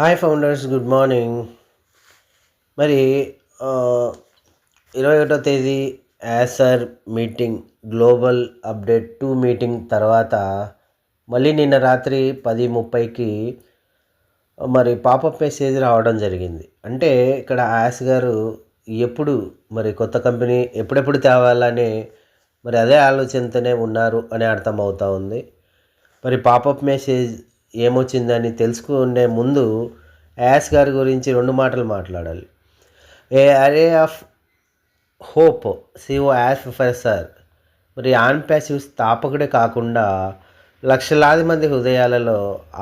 Hi founders good morning మరి ఇరవై ఒకటో తేదీ Acer meeting global update to meeting తర్వాత మళ్ళీ నిన్న రాత్రి పది ముప్పైకి మరి పాపప్ మెసేజ్ రావడం జరిగింది. అంటే ఇక్కడ యాస్ గారు ఎప్పుడు మరి కొత్త కంపెనీ ఎప్పుడెప్పుడు తేవాలని మరి అదే ఆలోచనతోనే ఉన్నారు అని అర్థమవుతా ఉంది. మరి పాపప్ మెసేజ్ ఏమొచ్చిందని తెలుసుకునే ముందు యాస్ గారి గురించి రెండు మాటలు మాట్లాడాలి. A ray of hope CEO as professor మరి ఆన్ ప్యాసివ్ స్థాపకుడే కాకుండా లక్షలాది మంది హృదయాలలో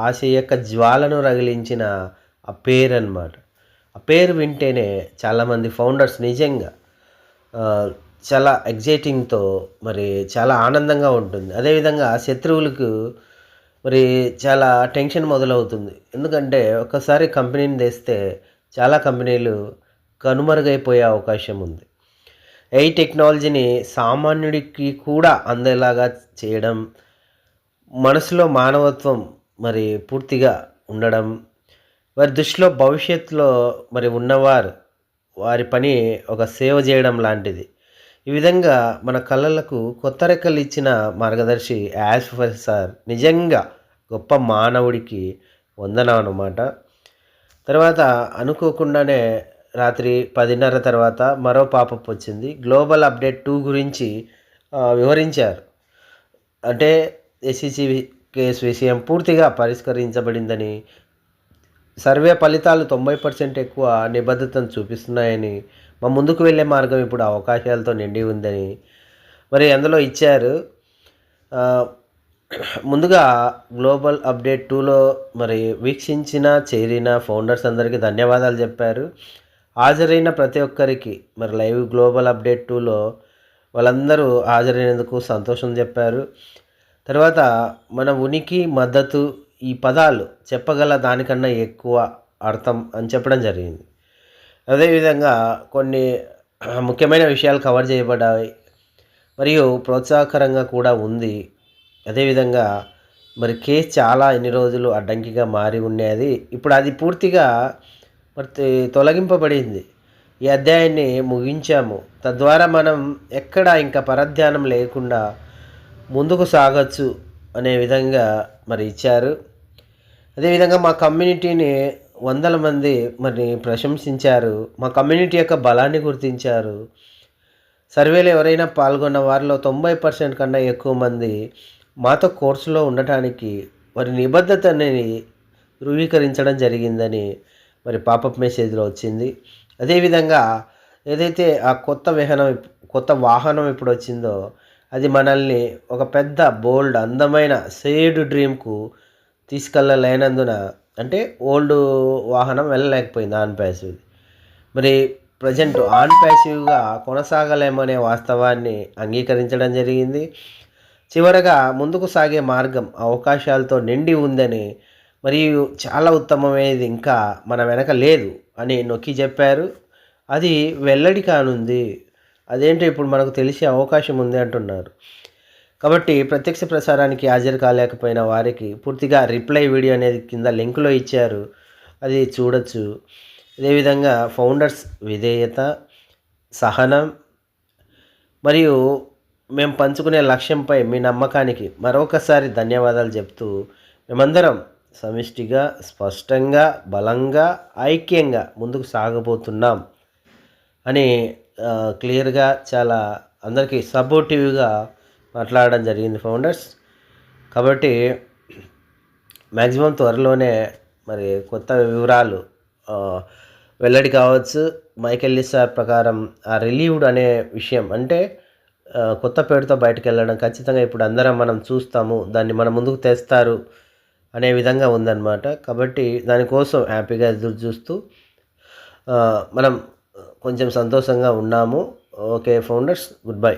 ఆశ యొక్క జ్వాలను రగిలించిన ఆ పేరు అనమాట ఆ పేరు వింటేనే చాలామంది ఫౌండర్స్ నిజంగా చాలా ఎగ్జైటింగ్తో మరి చాలా ఆనందంగా ఉంటుంది. అదేవిధంగా శత్రువులకు మరి చాలా టెన్షన్ మొదలవుతుంది. ఎందుకంటే ఒకసారి కంపెనీని తెస్తే చాలా కంపెనీలు కనుమరుగైపోయే అవకాశం ఉంది. ఏ టెక్నాలజీని సామాన్యుడికి కూడా అందేలాగా చేయడం మనసులో మానవత్వం మరి పూర్తిగా ఉండడం వారి దృష్టిలో భవిష్యత్తులో మరి ఉన్నవారు వారి పని ఒక సేవ చేయడం లాంటిది. ఈ విధంగా మన కళలకు కొత్త రెక్కలు ఇచ్చిన మార్గదర్శి యాజ్ ప్రొఫెసర్ నిజంగా గొప్ప మానవుడికి వందనం అన్నమాట. తర్వాత అనుకోకుండానే రాత్రి పదిన్నర తర్వాత మరో పాపప్ వచ్చింది. గ్లోబల్ అప్డేట్ టూ గురించి వివరించారు. అంటే ఎస్సీసీ కేసు విషయం పూర్తిగా పరిష్కరించబడిందని సర్వే ఫలితాలు తొంభై పర్సెంట్ ఎక్కువ నిబద్ధతను చూపిస్తున్నాయని మా ముందుకు వెళ్ళే మార్గం ఇప్పుడు అవకాశాలతో నిండి ఉందని మరి అందులో ఇచ్చారు. ముందుగా గ్లోబల్ అప్డేట్ టూలో మరి వీక్షించిన చేరిన ఫౌండర్స్ అందరికీ ధన్యవాదాలు చెప్పారు. హాజరైన ప్రతి ఒక్కరికి మరి లైవ్ గ్లోబల్ అప్డేట్ టూలో వాళ్ళందరూ హాజరైనందుకు సంతోషం చెప్పారు. తర్వాత మన ఉనికి మద్దతు ఈ పదాలు చెప్పగల దానికన్నా ఎక్కువ అర్థం అని చెప్పడం జరిగింది. అదేవిధంగా కొన్ని ముఖ్యమైన విషయాలు కవర్ చేయబడ్డాయి. మరియు ప్రోత్సాహకరంగా కూడా ఉంది. అదేవిధంగా మరి కేసు చాలా ఎన్ని రోజులు అడ్డంకిగా మారి ఉండేది. ఇప్పుడు అది పూర్తిగా మరి తొలగింపబడింది. ఈ అధ్యాయాన్ని ముగించాము. తద్వారా మనం ఎక్కడ ఇంకా పరధ్యానం లేకుండా ముందుకు సాగచ్చు అనే విధంగా మరి ఇచ్చారు. అదేవిధంగా మా కమ్యూనిటీని వందల మంది మరి ప్రశంసించారు. మా కమ్యూనిటీ యొక్క బలాన్ని గుర్తించారు. సర్వేలో ఎవరైనా పాల్గొన్న వారిలో తొంభై పర్సెంట్ కన్నా ఎక్కువ మంది మాతో కోర్సులో ఉండటానికి వారి నిబద్ధతని ధృవీకరించడం జరిగిందని మరి పాపప్ మెసేజ్లో వచ్చింది. అదేవిధంగా ఏదైతే ఆ కొత్త విహనం కొత్త వాహనం ఇప్పుడు వచ్చిందో అది మనల్ని ఒక పెద్ద బోల్డ్ అందమైన సేడ్ డ్రీమ్కు తీసుకెళ్ళలేనందున అంటే ఓల్డ్ వాహనం వెళ్ళలేకపోయింది ఆన్ ప్యాసివ్. మరి ప్రజెంట్ ఆన్ ప్యాసివ్గా కొనసాగలేమనే వాస్తవాన్ని అంగీకరించడం జరిగింది. చివరగా ముందుకు సాగే మార్గం అవకాశాలతో నిండి ఉందని మరియు చాలా ఉత్తమమైనది ఇంకా మన వెనక లేదు అని నొక్కి చెప్పారు. అది వెల్లడి కానుంది. అదేంటో ఇప్పుడు మనకు తెలిసే అవకాశం ఉంది అంటున్నారు. కాబట్టి ప్రత్యక్ష ప్రసారానికి హాజరు కాలేకపోయిన వారికి పూర్తిగా రిప్లై వీడియో అనేది కింద లింకులో ఇచ్చారు. అది చూడొచ్చు. అదేవిధంగా ఫౌండర్స్ విధేయత సహనం మరియు మేము పంచుకునే లక్ష్యంపై మీ నమ్మకానికి మరొకసారి ధన్యవాదాలు చెప్తూ మేమందరం సమిష్టిగా స్పష్టంగా బలంగా ఐక్యంగా ముందుకు సాగబోతున్నాం అని క్లియర్గా చాలా అందరికీ సపోర్టివ్గా మాట్లాడడం జరిగింది ఫౌండర్స్. కాబట్టి మ్యాక్సిమం త్వరలోనే మరి కొత్త వివరాలు వెల్లడి కావచ్చు. మైకెల్ సార్ ప్రకారం ఆ రిలీవ్డ్ అనే విషయం అంటే కొత్త పేరుతో బయటకు వెళ్ళడం ఖచ్చితంగా ఇప్పుడు అందరం మనం చూస్తాము దాన్ని మన ముందుకు తెస్తారు అనే విధంగా ఉందన్నమాట. కాబట్టి దానికోసం హ్యాపీగా ఎదురు చూస్తూ మనం కొంచెం సంతోషంగా ఉన్నాము. Okay founders goodbye.